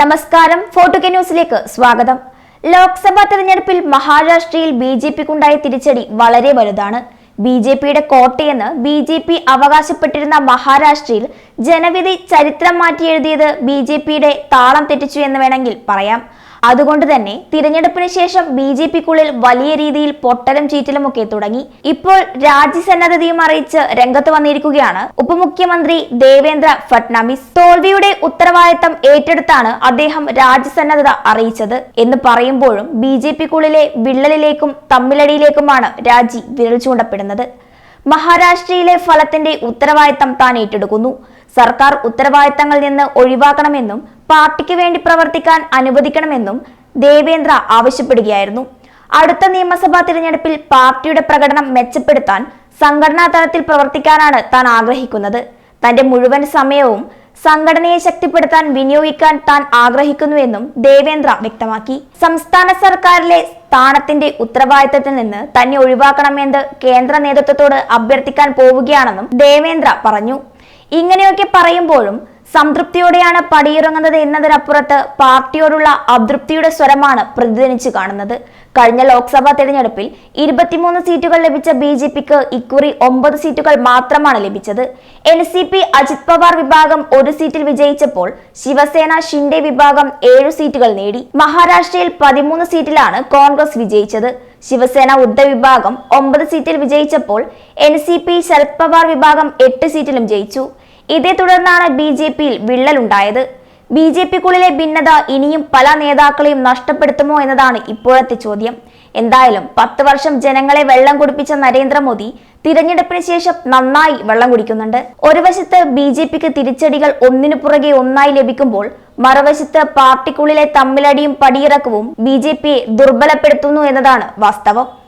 നമസ്കാരം. ഫോർട്ടുകെ ന്യൂസിലേക്ക് സ്വാഗതം. ലോക്സഭാ തെരഞ്ഞെടുപ്പിൽ മഹാരാഷ്ട്രയിൽ ബി ജെ പിക്കുണ്ടായ തിരിച്ചടി വളരെ വലുതാണ്. ബി ജെ പിയുടെ കോട്ടയെന്ന് ബി ജെ പി അവകാശപ്പെട്ടിരുന്ന മഹാരാഷ്ട്രയിൽ ജനവിധി ചരിത്രം മാറ്റിയെഴുതിയത് ബി ജെ പിയുടെ താളം തെറ്റിച്ചു എന്ന് വേണമെങ്കിൽ പറയാം. അതുകൊണ്ട് തന്നെ തിരഞ്ഞെടുപ്പിന് ശേഷം ബി ജെ പിക്കുള്ളിൽ വലിയ രീതിയിൽ പൊട്ടലും ചീറ്റലും ഒക്കെ തുടങ്ങി. ഇപ്പോൾ രാജ്യസന്നദ്ധതയും അറിയിച്ച് രംഗത്ത് വന്നിരിക്കുകയാണ് ഉപമുഖ്യമന്ത്രി ദേവേന്ദ്ര ഫട്നാവിസ് തോൽവിയുടെ ഉത്തരവാദിത്തം ഏറ്റെടുത്താണ് അദ്ദേഹം രാജ്യസന്നദ്ധത അറിയിച്ചത് എന്ന് പറയുമ്പോഴും ബി ജെ പിക്കുള്ളിലെ വിള്ളലിലേക്കും തമ്മിലടിയിലേക്കുമാണ് രാജി വിരൽ ചൂണ്ടപ്പെടുന്നത്. മഹാരാഷ്ട്രയിലെ ഫലത്തിന്റെ ഉത്തരവാദിത്തം താൻ ഏറ്റെടുക്കുന്നു. സർക്കാർ ഉത്തരവാദിത്തങ്ങളിൽ നിന്ന് ഒഴിവാക്കണമെന്നും പാർട്ടിക്ക് വേണ്ടി പ്രവർത്തിക്കാൻ അനുവദിക്കണമെന്നും ദേവേന്ദ്ര ആവശ്യപ്പെടുകയായിരുന്നു. അടുത്ത നിയമസഭാ തിരഞ്ഞെടുപ്പിൽ പാർട്ടിയുടെ പ്രകടനം മെച്ചപ്പെടുത്താൻ സംഘടനാ തലത്തിൽ പ്രവർത്തിക്കാനാണ് താൻ ആഗ്രഹിക്കുന്നത്. തന്റെ മുഴുവൻ സമയവും സംഘടനയെ ശക്തിപ്പെടുത്താൻ വിനിയോഗിക്കാൻ താൻ ആഗ്രഹിക്കുന്നുവെന്നും ദേവേന്ദ്ര വ്യക്തമാക്കി. സംസ്ഥാന സർക്കാരിലെ സ്ഥാനത്തിന്റെ ഉത്തരവാദിത്തത്തിൽ നിന്ന് തന്നെ ഒഴിവാക്കണമെന്ന് കേന്ദ്ര നേതൃത്വത്തോട് അഭ്യർത്ഥിക്കാൻ പോവുകയാണെന്നും ദേവേന്ദ്ര പറഞ്ഞു. ഇങ്ങനെയൊക്കെ പറയുമ്പോഴും സംതൃപ്തിയോടെയാണ് പടിയിറങ്ങുന്നത് എന്നതിനപ്പുറത്ത് പാർട്ടിയോടുള്ള അതൃപ്തിയുടെ സ്വരമാണ് പ്രതിധ്വനിച്ചു കാണുന്നത്. കഴിഞ്ഞ ലോക്സഭാ തെരഞ്ഞെടുപ്പിൽ ഇരുപത്തിമൂന്ന് സീറ്റുകൾ ലഭിച്ച ബി ജെ പിക്ക് ഇക്കുറി ഒമ്പത് സീറ്റുകൾ മാത്രമാണ് ലഭിച്ചത്. N C P Ajit Pawar വിഭാഗം ഒരു സീറ്റിൽ വിജയിച്ചപ്പോൾ ശിവസേന ഷിൻഡെ വിഭാഗം ഏഴു സീറ്റുകൾ നേടി. മഹാരാഷ്ട്രയിൽ പതിമൂന്ന് സീറ്റിലാണ് കോൺഗ്രസ് വിജയിച്ചത്. ശിവസേന ഉദ്ധവ് വിഭാഗം ഒമ്പത് സീറ്റിൽ വിജയിച്ചപ്പോൾ N C P Sharad Pawar വിഭാഗം എട്ട് സീറ്റിലും ജയിച്ചു. ഇതേ തുടർന്നാണ് ബി ജെ പിയിൽ വിള്ളലുണ്ടായത്. ബി ജെ പിക്കുള്ളിലെ ഭിന്നത ഇനിയും പല നേതാക്കളെയും നഷ്ടപ്പെടുത്തുമോ എന്നതാണ് ഇപ്പോഴത്തെ ചോദ്യം. എന്തായാലും പത്ത് വർഷം ജനങ്ങളെ വെള്ളം കുടിപ്പിച്ച നരേന്ദ്രമോദി തിരഞ്ഞെടുപ്പിന് ശേഷം നന്നായി വെള്ളം കുടിക്കുന്നുണ്ട്. ഒരു വശത്ത് ബി ജെ പിക്ക് തിരിച്ചടികൾ ഒന്നിനു പുറകെ ഒന്നായി ലഭിക്കുമ്പോൾ മറുവശത്ത് പാർട്ടിക്കുള്ളിലെ തമ്മിലടിയും പടിയിറക്കവും ബി ജെ പിയെ ദുർബലപ്പെടുത്തുന്നു എന്നതാണ് വാസ്തവം.